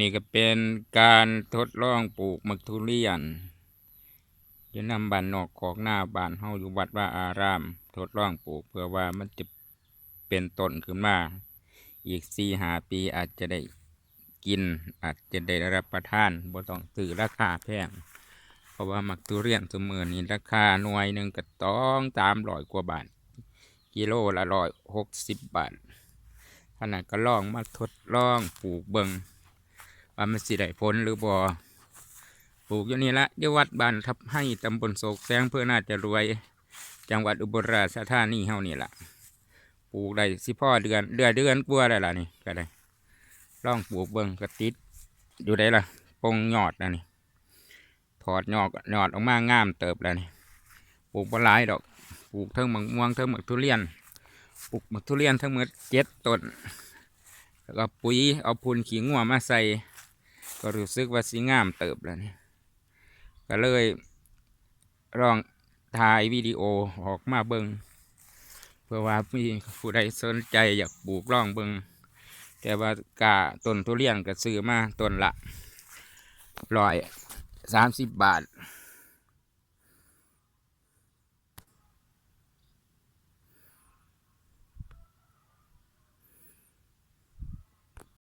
นี่ก็เป็นการทดลองปลูกมักทุเรียนจะนำบ้านนอกของหน้าบ้านเฮาอยู่วัดว่าอาราม ทดลองปลูกเพื่อว่ามันจะเป็นต้นขึ้นมา อีกสี่หาปีอาจจะได้กิน อาจจะได้รับประทานบ่ต้องซื้อราคาแพงเพราะว่ามักทุเรียนสมอนี้ราคาหน่วยหนึ่งก็ต้องตามร้อยกว่าบาท กิโลละร้อยหกสิบบาทขนาดก็ลองมาทดลองปลูกเบิง ว่ามันสิได้ผลหรือบ่ปลูกอยู่นี่ละอยวัดบ้านทับให้ตำบลโศกแสงเพื่อน่าจะรวย จังหวัดอุบลราชธานีเฮานี่ละปลูกได้สิพ่อเดือนเดือนเดือนกว่าได้ละนี่ก็ได้ลองปลูกเบิงก็ติดอยู่ได้ละปงหยอดนะนี่ถอดหยอดหยอดออกมางามเติบแล้วนี่ปลูกบหลายดอกปลูกเทั้งหมกม่วงเทั้งหมกทุเรียนปลูกหมกทุเรียนทั้งหมดเจ็ดต้นแล้วก็ปุ๋ยเอาพูนขี้งัวมาใส่ ก็รู้สึกว่าสีงามเติบแล้วนี่ก็เลยลองถ่ายวิดีโอออกมาเบิงเพื่อว่ามีผู้ใดสนใจอยากปลูกร่องเบิงแต่ว่ากาต้นทุเรียนก็ซื้อมาต้นละร้อยสามสิบบาท